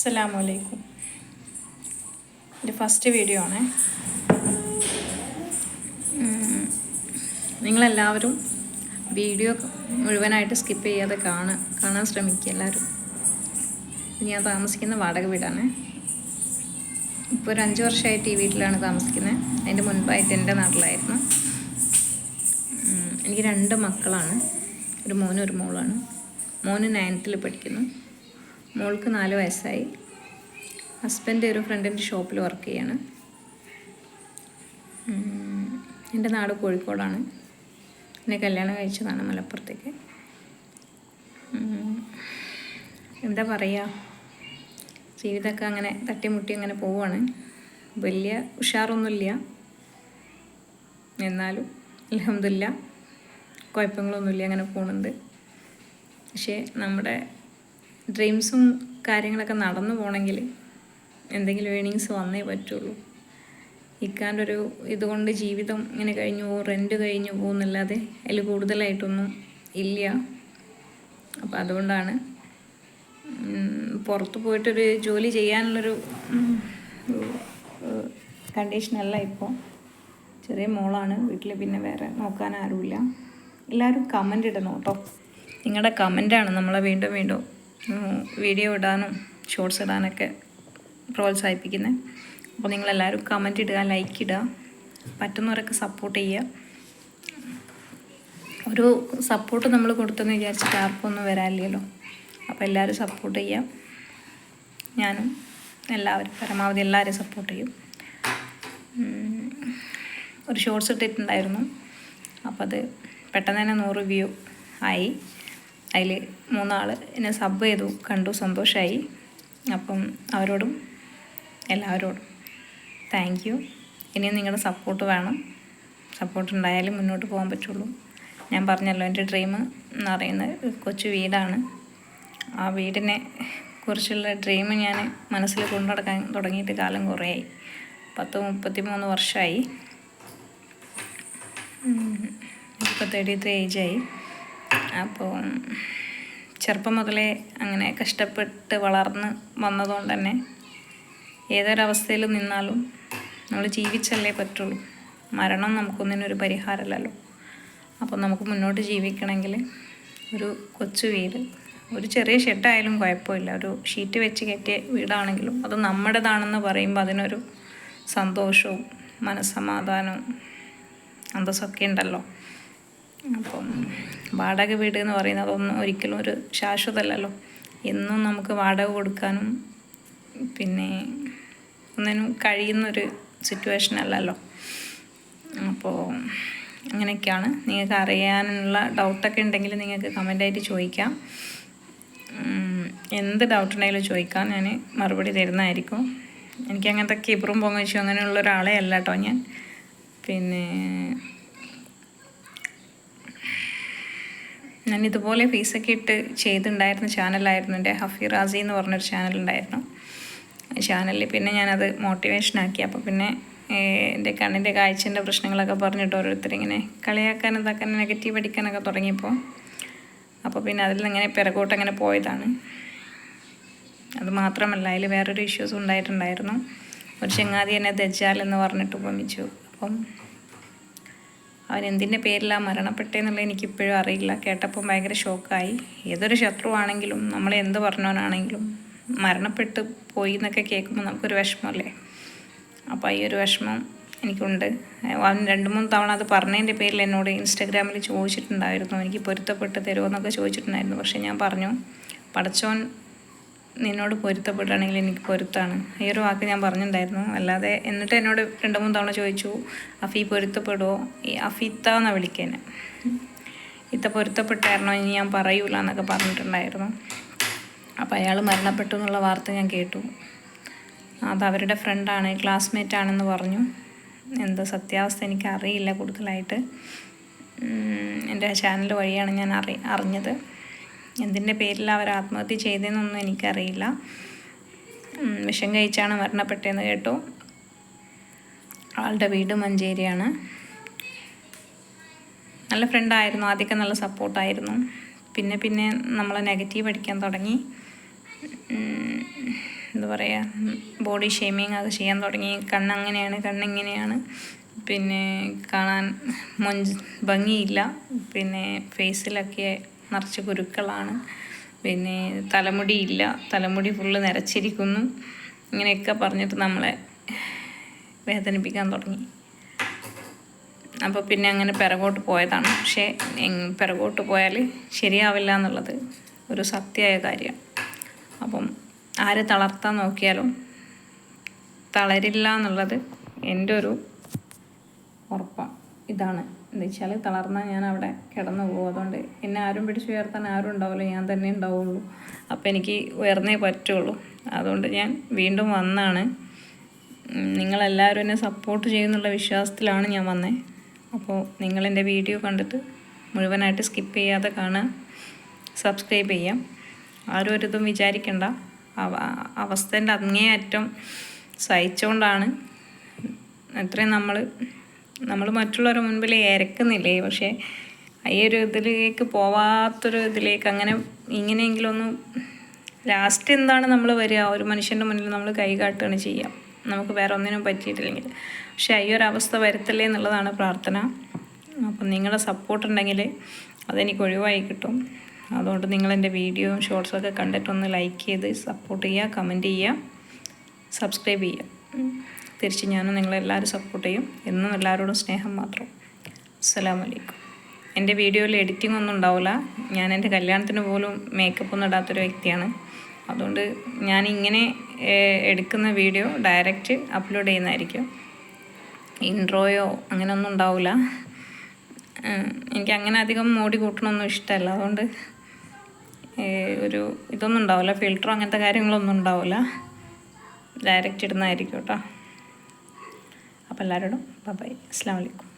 അസ്സലാമലൈക്കും എന്റെ first video ആണേ. നിങ്ങളെല്ലാവരും വീഡിയോ മുഴുവനായിട്ട് സ്കിപ്പ് ചെയ്യാതെ കാണാൻ കാണാൻ ശ്രമിക്കുക എല്ലാവരും. ഞാൻ താമസിക്കുന്ന വാടക വീടാണ്. ഇപ്പോൾ ഒരു അഞ്ച് വർഷമായിട്ട് ഈ വീട്ടിലാണ് താമസിക്കുന്നത് അതിന്റെ മുൻപായിട്ട് എന്റെ നാട്ടിലായിരുന്നു. എനിക്ക് രണ്ട് മക്കളാണ്. ഒരു മോനും ഒരു മോളാണ് മോന് നയൻത്തിൽ പഠിക്കുന്നു. മോൾക്ക് നാല് വയസ്സായി. ഹസ്ബൻഡ് ഒരു ഫ്രണ്ടിന്റെ ഷോപ്പിൽ വർക്ക് ചെയ്യാണ്. എന്റെ നാട് കോഴിക്കോടാണ്. എന്നെ കല്യാണം കഴിച്ചതാണ് മലപ്പുറത്തേക്ക്. എന്താ പറയുക ജീവിതമൊക്കെ അങ്ങനെ തട്ടിമുട്ടി അങ്ങനെ പോവുകയാണ് വലിയ ഉഷാറൊന്നുമില്ല. എന്നാലും അലഹമില്ല കുഴപ്പങ്ങളൊന്നുമില്ല അങ്ങനെ പോകുന്നുണ്ട് പക്ഷേ നമ്മുടെ ഡ്രീംസും കാര്യങ്ങളൊക്കെ നടന്നു പോകണമെങ്കിൽ എന്തെങ്കിലും ഏണിങ്സ് വന്നേ പറ്റുള്ളൂ. ഇക്കാന്റെ ഒരു ഇതുകൊണ്ട് ജീവിതം ഇങ്ങനെ കഴിഞ്ഞു പോകും റെന്റ് കഴിഞ്ഞു പോകുന്നല്ലാതെ അതിൽ കൂടുതലായിട്ടൊന്നും ഇല്ല. അപ്പം അതുകൊണ്ടാണ് പുറത്ത് പോയിട്ടൊരു ജോലി ചെയ്യാനുള്ളൊരു കണ്ടീഷനല്ല ഇപ്പോൾ. ചെറിയ മോളാണ് വീട്ടിൽ പിന്നെ വേറെ നോക്കാൻ ആരുമില്ല. എല്ലാവരും കമന്റ് ഇടണം കേട്ടോ. നിങ്ങളുടെ കമന്റാണ് നമ്മളെ വീണ്ടും വീണ്ടും വീഡിയോ ഇടാനും ഷോർട്സ് ഇടാനൊക്കെ പ്രോത്സാഹിപ്പിക്കുന്നത് അപ്പോൾ നിങ്ങളെല്ലാവരും കമന്റ് ഇടുക ലൈക്ക് ഇടുക. പറ്റുന്നവരൊക്കെ സപ്പോർട്ട് ചെയ്യുക. ഒരു സപ്പോർട്ട് നമ്മൾ കൊടുത്തെന്ന് വിചാരിച്ചിട്ട് ആർക്കും ഒന്നും വരാനില്ലല്ലോ. അപ്പോൾ എല്ലാവരും സപ്പോർട്ട് ചെയ്യാം ഞാനും എല്ലാവരും പരമാവധി എല്ലാവരും സപ്പോർട്ട് ചെയ്യും. ഒരു ഷോർട്സ് ഇട്ടിട്ടുണ്ടായിരുന്നു. അപ്പോൾ അത് പെട്ടെന്ന് തന്നെ നൂറ് വ്യൂ ആയി. അതിൽ മൂന്നാൾ എന്നെ സബ് ചെയ്തു. കണ്ടു സന്തോഷമായി അപ്പം അവരോടും എല്ലാവരോടും താങ്ക് യു ഇനിയും നിങ്ങളുടെ സപ്പോർട്ട് വേണം. സപ്പോർട്ട് ഉണ്ടായാലും മുന്നോട്ട് പോകാൻ പറ്റുള്ളൂ. ഞാൻ പറഞ്ഞല്ലോ എന്റെ ഡ്രീം എന്ന് പറയുന്നത് കൊച്ചു വീടാണ്. ആ വീടിനെ കുറിച്ചുള്ള ഡ്രീം ഞാൻ മനസ്സിൽ കൊണ്ടു നടക്കാൻ തുടങ്ങിയിട്ട് കാലം കുറേയായി. പത്ത് മുപ്പത്തി മൂന്ന് വർഷമായി ഇപ്പോൾ തേർട്ടി ത്രീ ഏജായി അപ്പോൾ ചെറുപ്പം മുതലേ അങ്ങനെ കഷ്ടപ്പെട്ട് വളർന്ന് വന്നതുകൊണ്ട് തന്നെ ഏതൊരവസ്ഥയിൽ നിന്നാലും നമ്മൾ ജീവിച്ചല്ലേ പറ്റുള്ളൂ. മരണം നമുക്കൊന്നിനൊരു പരിഹാരമല്ലല്ലോ. അപ്പോൾ നമുക്ക് മുന്നോട്ട് ജീവിക്കണമെങ്കിൽ ഒരു കൊച്ചു വീട് ഒരു ചെറിയ ഷെഡായാലും കുഴപ്പമില്ല. ഒരു ഷീറ്റ് വെച്ച് കെട്ടിയ വീടാണെങ്കിലും അത് നമ്മുടേതാണെന്ന് പറയുമ്പോൾ അതിനൊരു സന്തോഷവും മനസ്സമാധാനവും അന്തസ്സൊക്കെ ഉണ്ടല്ലോ. അപ്പം വാടക വീട് എന്ന് പറയുന്നത് ഒന്നും ഒരിക്കലും ഒരു ശാശ്വതമല്ലല്ലോ. എന്നും നമുക്ക് വാടക കൊടുക്കാനും പിന്നെ ഒന്നിനും കഴിയുന്നൊരു സിറ്റുവേഷൻ അല്ലല്ലോ. അപ്പോൾ അങ്ങനെയൊക്കെയാണ്. നിങ്ങൾക്ക് അറിയാനുള്ള ഡൗട്ടൊക്കെ ഉണ്ടെങ്കിൽ നിങ്ങൾക്ക് കമന്റായിട്ട് ചോദിക്കാം. എന്ത് ഡൗട്ട് ഉണ്ടെങ്കിലും ചോദിക്കാം. ഞാൻ മറുപടി തരുന്നതായിരിക്കും. എനിക്ക് അങ്ങനത്തെ കിബറും പൊങ്ങച്ചും അങ്ങനെയുള്ള ഒരാളെ അല്ല കേട്ടോ ഞാൻ. പിന്നെ ഞാൻ ഇതുപോലെ ഫീസൊക്കെ ഇട്ട് ചെയ്തിട്ടുണ്ടായിരുന്ന ചാനലായിരുന്നു എന്റെ ഹഫീറാസി എന്ന് പറഞ്ഞൊരു ചാനലുണ്ടായിരുന്നു. ചാനലിൽ പിന്നെ ഞാനത് മോട്ടിവേഷനാക്കി. അപ്പോൾ പിന്നെ എന്റെ കണ്ണിന്റെ കാഴ്ചന്റെ പ്രശ്നങ്ങളൊക്കെ പറഞ്ഞിട്ട് ഓരോരുത്തരിങ്ങനെ കളിയാക്കാൻ ഇതാക്കാൻ നെഗറ്റീവ് അടിക്കാനൊക്കെ തുടങ്ങിയപ്പോൾ. അപ്പോൾ പിന്നെ അതിൽ ഇങ്ങനെ പിറകോട്ട് അങ്ങനെ പോയതാണ്. അത് മാത്രമല്ല അതിൽ വേറൊരു ഇഷ്യൂസ് ഉണ്ടായിട്ടുണ്ടായിരുന്നു. ഒരു ചങ്ങാതി എന്നെ ദജ്ജാൽ എന്ന് പറഞ്ഞിട്ട് ഉപമിച്ചു. അപ്പം അവൻ എന്തിന്റെ പേരിലാണ് മരണപ്പെട്ടതെന്നുള്ളത് എനിക്കിപ്പോഴും അറിയില്ല. കേട്ടപ്പം ഭയങ്കര ഷോക്കായി. ഏതൊരു ശത്രുവാണെങ്കിലും നമ്മൾ എന്ത് പറഞ്ഞവനാണെങ്കിലും മരണപ്പെട്ട് പോയി എന്നൊക്കെ കേൾക്കുമ്പോൾ നമുക്കൊരു വിഷമമല്ലേ അപ്പോൾ ഈ ഒരു വിഷമം എനിക്കുണ്ട്. അവൻ രണ്ട് മൂന്ന് തവണ അത് പറഞ്ഞതിന്റെ പേരിൽ എന്നോട് ഇൻസ്റ്റാഗ്രാമിൽ ചോദിച്ചിട്ടുണ്ടായിരുന്നു. എനിക്ക് പൊരുത്തപ്പെട്ട് തരുമോ എന്നൊക്കെ ചോദിച്ചിട്ടുണ്ടായിരുന്നു. പക്ഷേ ഞാൻ പറഞ്ഞു പടച്ചോൻ നിന്നോട് പൊരുത്തപ്പെടുകയാണെങ്കിൽ എനിക്ക് പൊരുത്താണ് ഈ ഒരു വാക്ക് ഞാൻ പറഞ്ഞിട്ടുണ്ടായിരുന്നു. അല്ലാതെ എന്നിട്ട് എന്നോട് രണ്ട് മൂന്ന് തവണ ചോദിച്ചു അഫി പൊരുത്തപ്പെടുമോ ഈ അഫീത്ത എന്നാണ് വിളിക്കേനെ. ഇത്ത പൊരുത്തപ്പെട്ടായിരുന്നോ? ഇനി ഞാൻ പറയൂല എന്നൊക്കെ പറഞ്ഞിട്ടുണ്ടായിരുന്നു. അപ്പോൾ അയാൾ മരണപ്പെട്ടു എന്നുള്ള വാർത്ത ഞാൻ കേട്ടു. അത് അവരുടെ ഫ്രണ്ടാണ് ക്ലാസ്മേറ്റ് ആണെന്ന് പറഞ്ഞു. എന്താ സത്യാവസ്ഥ എനിക്ക് അറിയില്ല കൂടുതലായിട്ട്. എന്റെ ചാനൽ വഴിയാണ് ഞാൻ അറി അറിഞ്ഞത്. എന്തിന്റെ പേരിൽ അവർ ആത്മഹത്യ ചെയ്തതെന്നൊന്നും എനിക്കറിയില്ല. വിഷം കഴിച്ചാണ് മരണപ്പെട്ടതെന്ന് കേട്ടു. ആളുടെ വീട് മഞ്ചേരിയാണ്. നല്ല ഫ്രണ്ടായിരുന്നു ആദ്യമൊക്കെ നല്ല സപ്പോർട്ടായിരുന്നു പിന്നെ പിന്നെ നമ്മൾ നെഗറ്റീവ് അടിക്കാൻ തുടങ്ങി. എന്താ പറയുക ബോഡി ഷേമിങ് അത് ചെയ്യാൻ തുടങ്ങി. കണ്ണങ്ങനെയാണ് കണ്ണിങ്ങനെയാണ്. പിന്നെ കാണാൻ മൊഞ്ച് ഭംഗിയില്ല. പിന്നെ ഫേസിലൊക്കെ നിറച്ച് കുരുക്കളാണ്. പിന്നെ തലമുടി ഇല്ല തലമുടി ഫുള്ള് നിറച്ചിരിക്കുന്നു. ഇങ്ങനെയൊക്കെ പറഞ്ഞിട്ട് നമ്മളെ വേദനിപ്പിക്കാൻ തുടങ്ങി. അപ്പോൾ പിന്നെ അങ്ങനെ പിറകോട്ട് പോയതാണ്. പക്ഷേ പിറകോട്ട് പോയാൽ ശരിയാവില്ല എന്നുള്ളത് ഒരു സത്യമായ കാര്യമാണ് അപ്പം ആര് തളർത്താൻ നോക്കിയാലും തളരില്ല എന്നുള്ളത് എന്റെ ഒരു ഉറപ്പാണ് ഇതാണ്. എന്താ വെച്ചാൽ തളർന്നാൽ ഞാൻ അവിടെ കിടന്നു പോകും. അതുകൊണ്ട് എന്നെ ആരും പിടിച്ച് ഉയർത്താൻ ആരും ഉണ്ടാവില്ല. ഞാൻ തന്നെ ഉണ്ടാവുള്ളൂ. അപ്പോൾ എനിക്ക് ഉയർന്നേ പറ്റുള്ളൂ. അതുകൊണ്ട് ഞാൻ വീണ്ടും വന്നാണ്. നിങ്ങളെല്ലാവരും എന്നെ സപ്പോർട്ട് ചെയ്യുന്നുള്ള വിശ്വാസത്തിലാണ് ഞാൻ വന്നത് അപ്പോൾ നിങ്ങളെന്റെ വീഡിയോ കണ്ടിട്ട് മുഴുവനായിട്ട് സ്കിപ്പ് ചെയ്യാതെ കാണുക. സബ്സ്ക്രൈബ് ചെയ്യാം. ആരും ഒരിതും വിചാരിക്കണ്ട. അവസ്ഥേന്റെ അങ്ങേയറ്റം സഹിച്ചുകൊണ്ടാണ് അത്രയും നമ്മൾ നമ്മൾ മറ്റുള്ളവരുടെ മുൻപിൽ ഇരക്കുന്നില്ലേ പക്ഷേ ഈ ഒരു ഇതിലേക്ക് പോവാത്തൊരു ഇതിലേക്ക് അങ്ങനെ ഇങ്ങനെയെങ്കിലും ഒന്ന് ലാസ്റ്റ് എന്താണ് നമ്മൾ വരിക? ഒരു മനുഷ്യന്റെ മുന്നിൽ നമ്മൾ കൈ കാട്ടുകയാണ് ചെയ്യാം നമുക്ക് വേറെ ഒന്നിനും പറ്റിയിട്ടില്ലെങ്കിൽ. പക്ഷേ ഈ ഒരു അവസ്ഥ വരത്തില്ലേ എന്നുള്ളതാണ് പ്രാർത്ഥന. അപ്പം നിങ്ങളുടെ സപ്പോർട്ട് ഉണ്ടെങ്കിൽ അതെനിക്ക് ഒഴിവായി കിട്ടും. അതുകൊണ്ട് നിങ്ങളെന്റെ വീഡിയോയും ഷോർട്സൊക്കെ കണ്ടിട്ടൊന്ന് ലൈക്ക് ചെയ്ത് സപ്പോർട്ട് ചെയ്യുക കമന്റ് ചെയ്യുക സബ്സ്ക്രൈബ് ചെയ്യുക. തിരിച്ച് ഞാനും നിങ്ങളെല്ലാവരും സപ്പോർട്ട് ചെയ്യും. എന്നും എല്ലാവരോടും സ്നേഹം മാത്രം. അസ്സലാമു അലൈക്കും. എന്റെ വീഡിയോയിൽ എഡിറ്റിംഗ് ഒന്നും ഉണ്ടാവില്ല ഞാൻ എന്റെ കല്യാണത്തിന് പോലും മേക്കപ്പ് ഒന്നും ഇടാത്തൊരു വ്യക്തിയാണ്. അതുകൊണ്ട് ഞാൻ ഇങ്ങനെ എടുക്കുന്ന വീഡിയോ ഡയറക്റ്റ് അപ്ലോഡ് ചെയ്യുന്നതായിരിക്കും. ഇൻട്രോയോ അങ്ങനെയൊന്നും ഉണ്ടാവില്ല എനിക്ക് അങ്ങനെ അധികം മോടി കൂട്ടണമൊന്നും ഇഷ്ടമല്ല. അതുകൊണ്ട് ഒരു ഇതൊന്നും ഉണ്ടാവില്ല ഫിൽറ്ററോ അങ്ങനത്തെ കാര്യങ്ങളൊന്നും ഉണ്ടാവില്ല ഡയറക്റ്റ് ഇടുന്നതായിരിക്കും കേട്ടോ. അപ്പോൾ എല്ലാവരോടും ബൈ അസ്സാം വലൈക്കും